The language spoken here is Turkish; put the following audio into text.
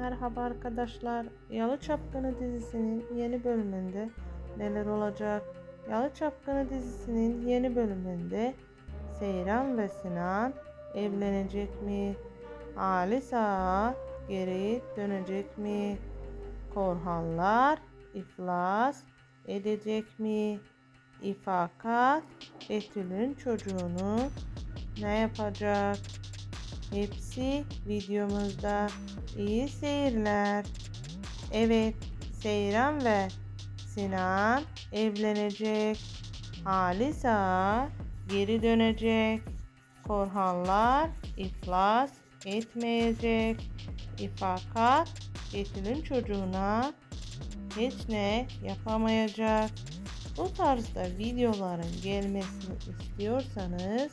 Merhaba arkadaşlar. Yalı Çapkını dizisinin yeni bölümünde neler olacak? Yalı Çapkını dizisinin yeni bölümünde Seyran ve Sinan evlenecek mi? Halis Ağa geri dönecek mi? Korhanlar iflas edecek mi? İfakat Betül'ün çocuğunu ne yapacak? Hepsi videomuzda. İyi seyirler. Evet, Seyran ve Sinan evlenecek. Halis Ağa geri dönecek. Korhanlar iflas etmeyecek. İfakat Betül'ün çocuğuna hiç ne yapamayacak. Bu tarzda videoların gelmesini istiyorsanız